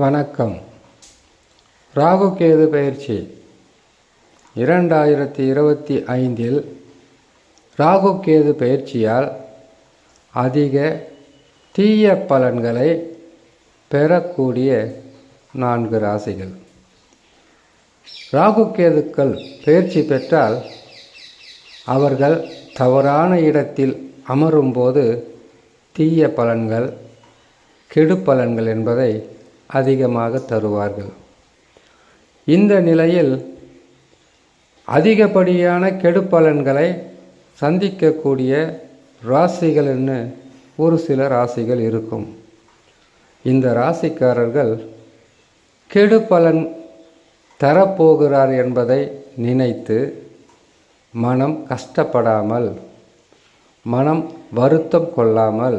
வணக்கம். ராகு கேது பயிற்சி. இரண்டாயிரத்தி இருபத்தி ஐந்தில் ராகு கேது பயிற்சியால் அதிக தீய பலன்களை பெறக்கூடிய நான்கு ராசிகள். ராகு கேதுக்கள் பயிற்சி பெற்றால் அவர்கள் தவறான இடத்தில் அமரும்போது தீய பலன்கள் கெடு பலன்கள் என்பதை அதிகமாக தருவார்கள். இந்த நிலையில் அதிகப்படியான கெடு பலன்களை சந்திக்கக்கூடிய ராசிகள்னு ஒரு சில ராசிகள் இருக்கும். இந்த ராசிக்காரர்கள் கெடு பலன் தரப்போகிறார் என்பதை நினைத்து மனம் கஷ்டப்படாமல் மனம் வருத்தம் கொள்ளாமல்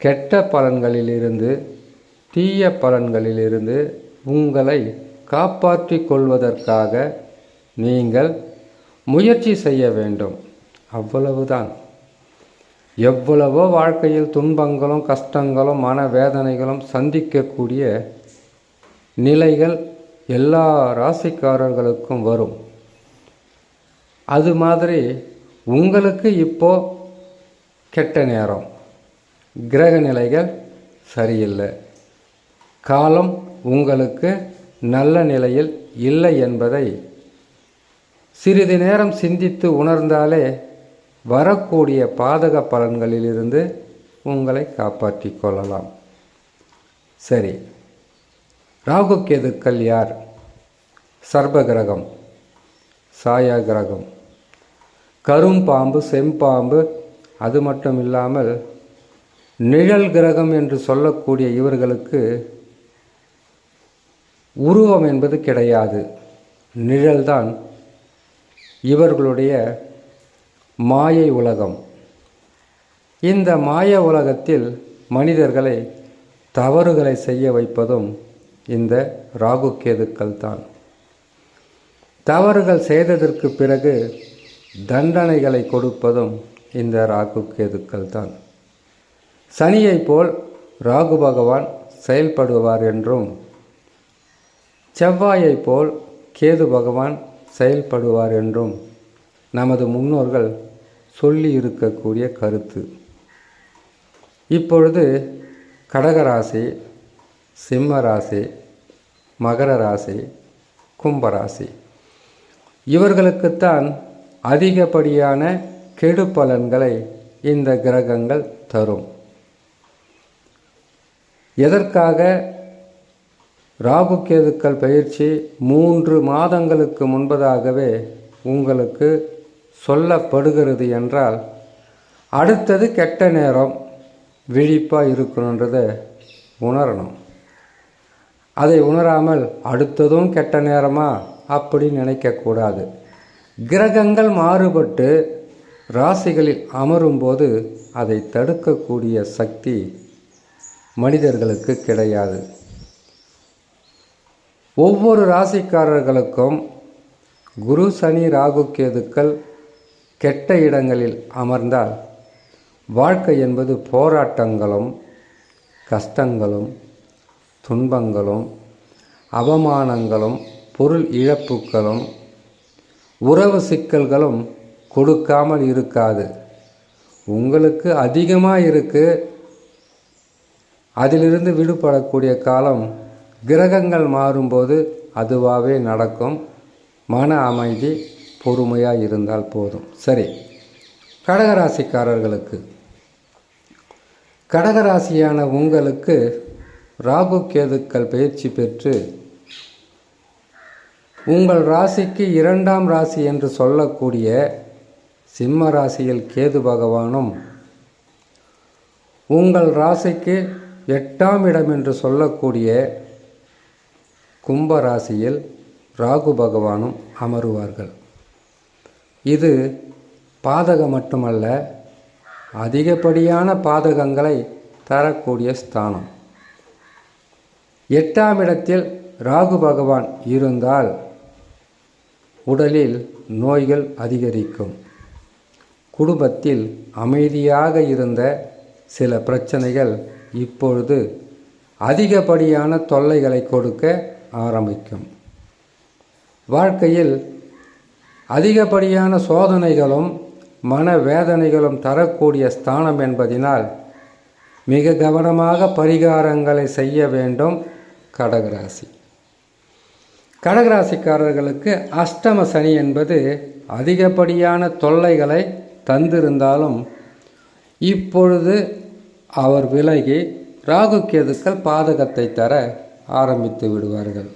கெட்ட பலன்களிலிருந்து தீய பலன்களிலிருந்து உங்களை காப்பாற்றிக் கொள்வதற்காக நீங்கள் முயற்சி செய்ய வேண்டும். அவ்வளவுதான். எவ்வளவோ வாழ்க்கையில் துன்பங்களும் கஷ்டங்களும் மனவேதனைகளும் சந்திக்கக்கூடிய நிலைகள் எல்லா ராசிக்காரர்களுக்கும் வரும். அது மாதிரி உங்களுக்கு இப்போ கெட்ட நேரம். கிரக நிலைகள் சரியில்லை. காலம் உங்களுக்கு நல்ல நிலையில் இல்லை என்பதை சிறிது நேரம் சிந்தித்து உணர்ந்தாலே வரக்கூடிய பாதக பலன்களிலிருந்து உங்களை காப்பாற்றிக் கொள்ளலாம். சரி ராகு கேதுக்கள் யார்? சர்ப கிரகம் சாயா கிரகம். கரும்பாம்பு செம்பாம்பு அது மட்டும் இல்லாமல் நிழல் கிரகம் என்று சொல்லக்கூடிய இவர்களுக்கு உருவம் என்பது கிடையாது. நிழல்தான் இவர்களுடைய மாயை உலகம். இந்த மாய உலகத்தில் மனிதர்களை தவறுகளை செய்ய வைப்பதும் இந்த ராகு கேதுக்கள் தான். தவறுகள் செய்ததற்கு பிறகு தண்டனைகளை கொடுப்பதும் இந்த ராகு கேதுக்கள் தான். சனியைப் போல் ராகு பகவான் செயல்படுவார் என்றும் செவ்வாயைப் போல் கேது பகவான் செயல்படுவார் என்றும் நமது முன்னோர்கள் சொல்லி இருக்கக்கூடிய கருத்து. இப்பொழுது கடகராசி சிம்ம ராசி மகர ராசி கும்பராசி இவர்களுக்குத்தான் அதிகப்படியான கெடு பலன்களை இந்த கிரகங்கள் தரும். எதற்காக ராகு கேதுக்கள் பயிற்சி மூன்று மாதங்களுக்கு முன்பதாகவே உங்களுக்கு சொல்லப்படுகிறது என்றால் அடுத்தது கெட்ட நேரம் விழிப்பாக இருக்கணுன்றதை உணரணும். அதை உணராமல் அடுத்ததும் கெட்ட நேரமா அப்படி நினைக்கக்கூடாது. கிரகங்கள் மாறுபட்டு ராசிகளில் அமரும்போது அதை தடுக்கக்கூடிய சக்தி மனிதர்களுக்கு கிடையாது. ஒவ்வொரு ராசிக்காரர்களுக்கும் குரு சனி ராகு கேதுக்கள் கெட்ட இடங்களில் அமர்ந்தால் வாழ்க்கை என்பது போராட்டங்களும் கஷ்டங்களும் துன்பங்களும் அவமானங்களும் பொருள் இழப்புகளும் உறவு சிக்கல்களும் கொடுக்காமல் இருக்காது. உங்களுக்கு அதிகமாக இருக்குது அதிலிருந்து விடுபடக்கூடிய காலம் கிரகங்கள் மாறும்போது அதுவாகவே நடக்கும். மன அமைதி பொறுமையாக இருந்தால் போதும். சரி கடகராசிக்காரர்களுக்கு. கடகராசியான உங்களுக்கு ராகு கேதுக்கள் பயிற்சி பெற்று உங்கள் ராசிக்கு இரண்டாம் ராசி என்று சொல்லக்கூடிய சிம்ம ராசியில் கேது பகவானும் உங்கள் ராசிக்கு எட்டாம் இடம் என்று சொல்லக்கூடிய கும்ப ராசியில் ராகு பகவானும் அமருவார்கள். இது பாதகம் மட்டுமல்ல அதிகப்படியான பாதகங்களை தரக்கூடிய ஸ்தானம். எட்டாம் இடத்தில் ராகு பகவான் இருந்தால் உடலில் நோய்கள் அதிகரிக்கும். குடும்பத்தில் அமைதியாக இருந்த சில பிரச்சனைகள் இப்பொழுது அதிகப்படியான தொல்லைகளை கொடுக்க ஆரம்பிக்கும். வாழ்க்கையில் அதிகப்படியான சோதனைகளும் மன வேதனைகளும் தரக்கூடிய ஸ்தானம் என்பதினால் மிக கவனமாக பரிகாரங்களை செய்ய வேண்டும் கடகராசி. கடகராசிக்காரர்களுக்கு அஷ்டம சனி என்பது அதிகப்படியான தொல்லைகளை தந்திருந்தாலும் இப்பொழுது அவர் விலகி ராகு கேதுக்கள் பாதகத்தை தர ஆரம்பித்து விடுவார்கள்.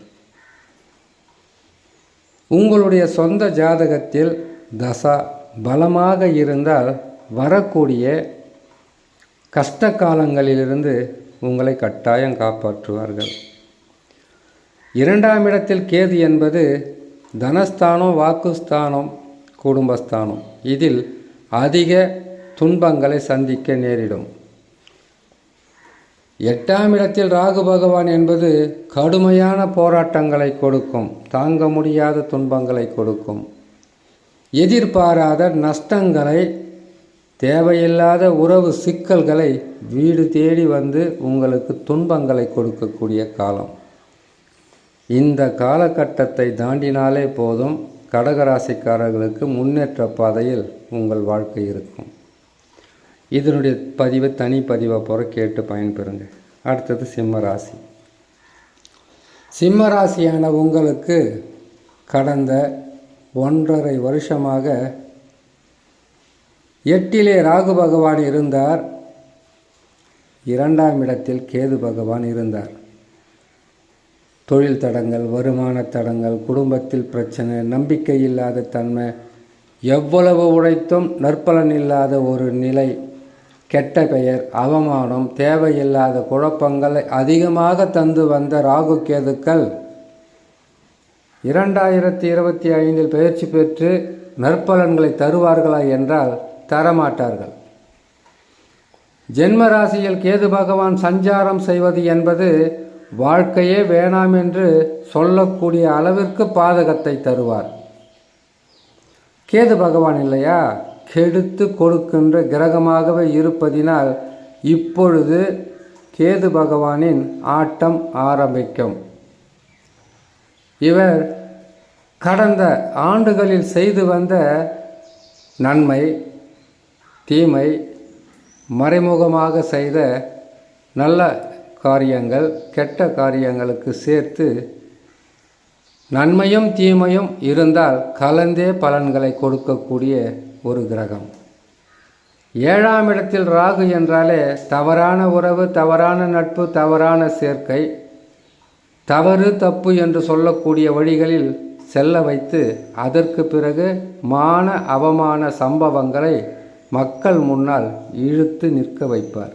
உங்களுடைய சொந்த ஜாதகத்தில் தசா பலமாக இருந்தால் வரக்கூடிய கஷ்ட காலங்களிலிருந்து உங்களை கட்டாயம் காப்பாற்றுவார்கள். இரண்டாம் இடத்தில் கேது என்பது தனஸ்தானம் வாக்குஸ்தானம் குடும்பஸ்தானம். இதில் அதிக துன்பங்களை சந்திக்க நேரிடும். எட்டாம் இடத்தில் ராகு பகவான் என்பது கடுமையான போராட்டங்களை கொடுக்கும் தாங்க முடியாத துன்பங்களை கொடுக்கும். எதிர்பாராத நஷ்டங்களை தேவையில்லாத உறவு சிக்கல்களை வீடு தேடி வந்து உங்களுக்கு துன்பங்களை கொடுக்கக்கூடிய காலம். இந்த காலகட்டத்தை தாண்டினாலே போதும் கடகராசிக்காரர்களுக்கு முன்னேற்ற பாதையில் உங்கள் வாழ்க்கை இருக்கும். இதனுடைய பதிவை தனி பதிவாக போகிற கேட்டு பயன்பெறுங்க. அடுத்தது சிம்ம ராசி. சிம்ம ராசியான உங்களுக்கு கடந்த ஒன்றரை வருஷமாக எட்டிலே ராகு பகவான் இருந்தார். இரண்டாம் இடத்தில் கேது பகவான் இருந்தார். தொழில் தடங்கள் வருமான தடங்கள் குடும்பத்தில் பிரச்சனை நம்பிக்கை இல்லாத தன்மை எவ்வளவு உழைத்தும் நற்பலன் இல்லாத ஒரு நிலை கெட்ட பெயர் அவமானம் தேவையில்லாத குழப்பங்களை அதிகமாக தந்து வந்த ராகு கேதுக்கள். இரண்டாயிரத்தி இருபத்தி ஐந்தில் பயிற்சி பெற்று நற்பலன்களை தருவார்களா என்றால் தரமாட்டார்கள். ஜென்ம ராசியில் கேது பகவான் சஞ்சாரம் செய்வது என்பது வாழ்க்கையே வேணாம் என்று சொல்லக்கூடிய அளவிற்கு பாதகத்தை தருவார். கேது பகவான் இல்லையா? கெடுத்து கொடுக்கின்ற கிரகமாகவே இருப்பதினால் இப்பொழுது கேது பகவானின் ஆட்டம் ஆரம்பிக்கும். இவர் கடந்த ஆண்டுகளில் செய்து வந்த நன்மை தீமை மறைமுகமாக செய்த நல்ல காரியங்கள் கெட்ட காரியங்களுக்கு சேர்த்து நன்மையும் தீமையும் இருந்தால் கலந்தே பலன்களை கொடுக்கக்கூடிய ஒரு கிரகம். ஏழாம் இடத்தில் ராகு என்றாலே தவறான உறவு தவறான நட்பு தவறான சேர்க்கை தவறு தப்பு என்று சொல்லக்கூடிய வழிகளில் செல்ல வைத்து அதற்கு பிறகு மான அவமான சம்பவங்களை மக்கள் முன்னால் இழுத்து நிற்க வைப்பார்.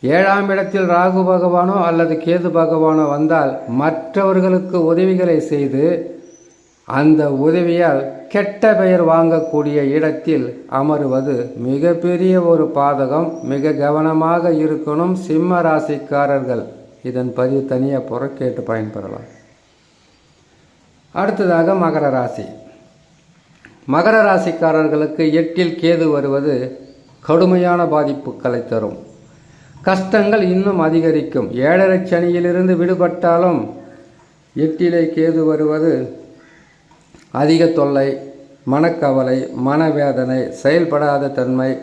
ஏழாம் இடத்தில் ராகு பகவானோ அல்லது கேது பகவானோ வந்தால் மற்றவர்களுக்கு உதவிகளை செய்து அந்த உதவியால் கெட்ட பெயர் வாங்கக்கூடிய இடத்தில் அமருவது மிகப்பெரிய ஒரு பாதகம் மிக கவனமாக இருக்கணும் சிம்ம ராசிக்காரர்கள். இதன் பதிவு தனியாக போகிற கேட்டு பயன்பெறலாம். அடுத்ததாக மகர ராசி. மகர ராசிக்காரர்களுக்கு எட்டில் கேது வருவது கடுமையான பாதிப்புகளை தரும். கஷ்டங்கள் இன்னும் அதிகரிக்கும். ஏழரை சனியிலிருந்து விடுபட்டாலும் எட்டிலே கேது வருவது அதிக தொல்லை மனக்கவலை மனவேதனை செயல்படாத தன்மை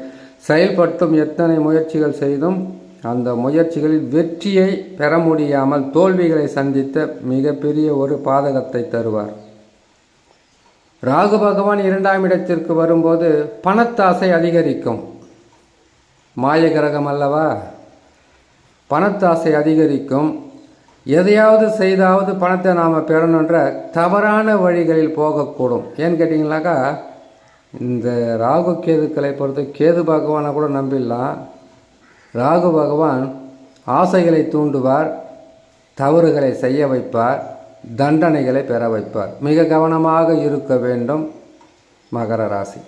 செயல்பட்டும் எத்தனை முயற்சிகள் செய்தும் அந்த முயற்சிகளில் வெற்றியை பெற முடியாமல் தோல்விகளை சந்தித்த மிகப்பெரிய ஒரு பாதகத்தை தருவார். ராகு பகவான் இரண்டாம் இடத்திற்கு வரும்போது பணத்தாசை அதிகரிக்கும். மாய கிரகம் அல்லவா? பணத்தாசை அதிகரிக்கும். எதையாவது செய்தாவது பணத்தை நாம் பெறணுன்ற தவறான வழிகளில் போகக்கூடும். ஏன்னு கேட்டிங்கனாக்கா இந்த ராகு கேதுக்களை பொறுத்து கேது பகவானை கூட நம்பிடலாம். ராகு பகவான் ஆசைகளை தூண்டுவார் தவறுகளை செய்ய வைப்பார் தண்டனைகளை பெற வைப்பார். மிக கவனமாக இருக்க வேண்டும் மகர ராசி.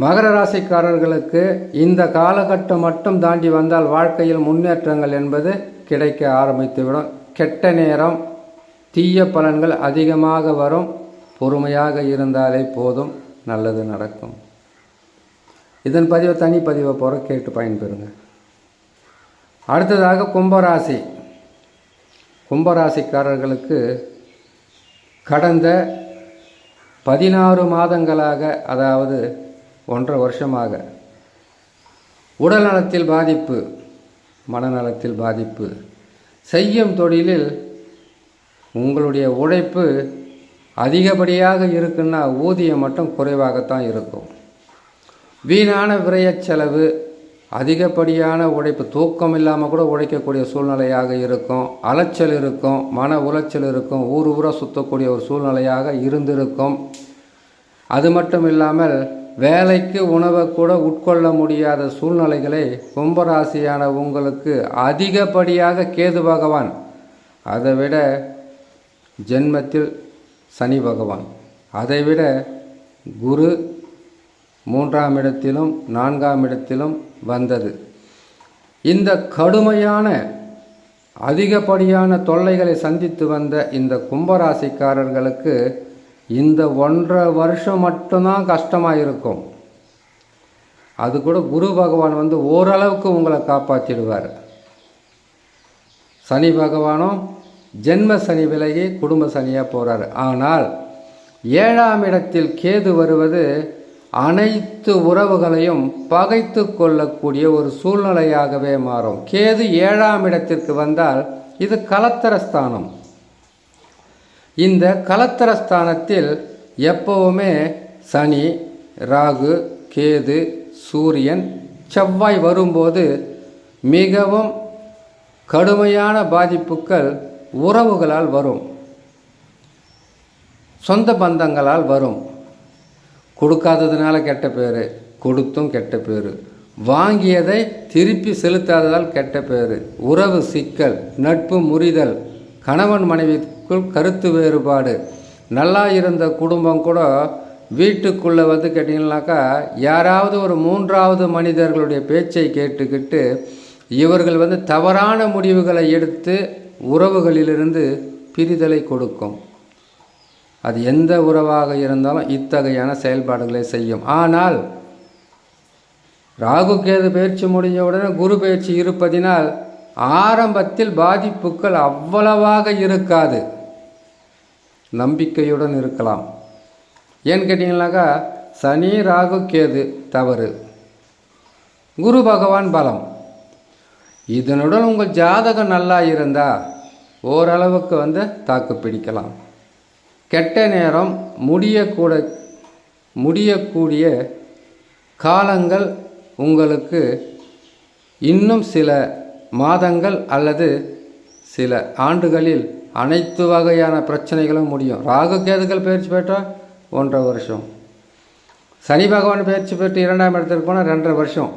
மகர ராசிக்காரர்களுக்கு இந்த காலகட்டம் மட்டும் தாண்டி வந்தால் வாழ்க்கையில் முன்னேற்றங்கள் என்பது கிடைக்க ஆரம்பித்துவிடும் கெட்ட நேரம் தீய பலன்கள் அதிகமாக வரும். பொறுமையாக இருந்தாலே போதும். நல்லது நடக்கும். இதன் பதிவை தனி பதிவை போகிற கேட்டு பயன்பெறுங்க. அடுத்ததாக கும்பராசி. கும்பராசிக்காரர்களுக்கு கடந்த பதினாறு மாதங்களாக அதாவது ஒன்றரை வருஷமாக உடல்நலத்தில் பாதிப்பு மனநலத்தில் பாதிப்பு. செய்யும் தொழிலில் உங்களுடைய உழைப்பு அதிகப்படியாக இருக்குன்னா ஊதியம் மட்டும் குறைவாகத்தான் இருக்கும். வீணான விரைய செலவு அதிகப்படியான உழைப்பு தூக்கம் இல்லாமல் கூட உழைக்கக்கூடிய சூழ்நிலையாக இருக்கும். அலைச்சல் இருக்கும் மன உளைச்சல் இருக்கும் ஊர் ஊராக சுற்றக்கூடிய ஒரு சூழ்நிலையாக இருந்திருக்கும். அது மட்டும் இல்லாமல் வேலைக்கு உணவை கூட உட்கொள்ள முடியாத சூழ்நிலைகளை கும்பராசியான உங்களுக்கு அதிகப்படியாக கேது பகவான். அதை விட ஜென்மத்தில் சனி பகவான். அதைவிட குரு மூன்றாம் இடத்திலும் நான்காம் இடத்திலும் வந்தது. இந்த கடுமையான அதிகப்படியான தொல்லைகளை சந்தித்து வந்த இந்த கும்பராசிக்காரர்களுக்கு இந்த ஒன்றரை வருஷம் மட்டும்தான் கஷ்டமாக இருக்கும் அது கூட குரு பகவான் வந்து ஓரளவுக்கு உங்களை காப்பாற்றிடுவார் சனி பகவானும் ஜென்ம சனி விலகி குடும்ப சனியாக போகிறார் ஆனால் ஏழாம் இடத்தில் கேது வருவது அனைத்து உறவுகளையும் பகைத்து கொள்ளக்கூடிய ஒரு சூழ்நிலையாகவே மாறும். கேது ஏழாம் இடத்திற்கு வந்தால் இது கலத்தரஸ்தானம். இந்த கலத்தரஸ்தானத்தில் எப்பவுமே சனி ராகு கேது சூரியன் செவ்வாய் வரும்போது மிகவும் கடுமையான பாதிப்புகள் உறவுகளால் வரும். சொந்த பந்தங்களால் வரும். கொடுக்காததுனால கெட்ட பேர் கொடுத்தும் கெட்ட பேர். வாங்கியதை திருப்பி செலுத்தாததால் கெட்ட பேர். உறவு சிக்கல் நட்பு முறிதல் கணவன் மனைவி கருத்து வேறுபாடு. நல்லா இருந்த குடும்பம் கூட வீட்டுக்குள்ளே வந்து கேட்டிங்கனாக்கா யாராவது ஒரு மூன்றாவது மனிதர்களுடைய பேச்சை கேட்டுக்கிட்டு இவர்கள் வந்து தவறான முடிவுகளை எடுத்து உறவுகளிலிருந்து பிரிதலை கொடுக்கும். அது எந்த உறவாக இருந்தாலும் இத்தகையான செயல்பாடுகளை செய்யும். ஆனால் ராகு கேது பயிற்சி முடிஞ்ச உடனே குரு பயிற்சி இருப்பதினால் ஆரம்பத்தில் பாதிப்புகள் அவ்வளவாக இருக்காது. நம்பிக்கையுடன் இருக்கலாம். ஏன்னு கேட்டிங்கனாக்கா சனி ராகு கேது தவறு. குரு பகவான் பலம். இதனுடன் உங்கள் ஜாதகம் நல்லா இருந்தால் ஓரளவுக்கு வந்து தாக்கு பிடிக்கலாம். கெட்ட நேரம் முடியக்கூட முடியக்கூடிய காலங்கள் உங்களுக்கு இன்னும் சில மாதங்கள் அல்லது சில ஆண்டுகளில் அனைத்து வகையான பிரச்சனைகளும் முடியும். ராகு கேதுகள் பயிற்சி பெற்றால் ஒன்றரை வருஷம். சனி பகவான் பயிற்சி பெற்று இரண்டாம் இடத்துக்கு போனால் ரெண்டரை வருஷம்.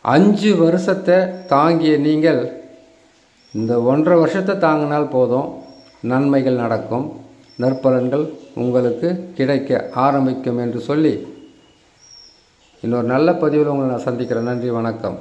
அஞ்சு வருஷத்தை தாங்கிய நீங்கள் இந்த ஒன்றரை வருஷத்தை தாங்கினால் போதும். நன்மைகள் நடக்கும். நற்பலன்கள் உங்களுக்கு கிடைக்க ஆரம்பிக்கும் என்று சொல்லி இன்னொரு நல்ல பதிவில் உங்களை நான் சந்திக்கிறேன். நன்றி வணக்கம்.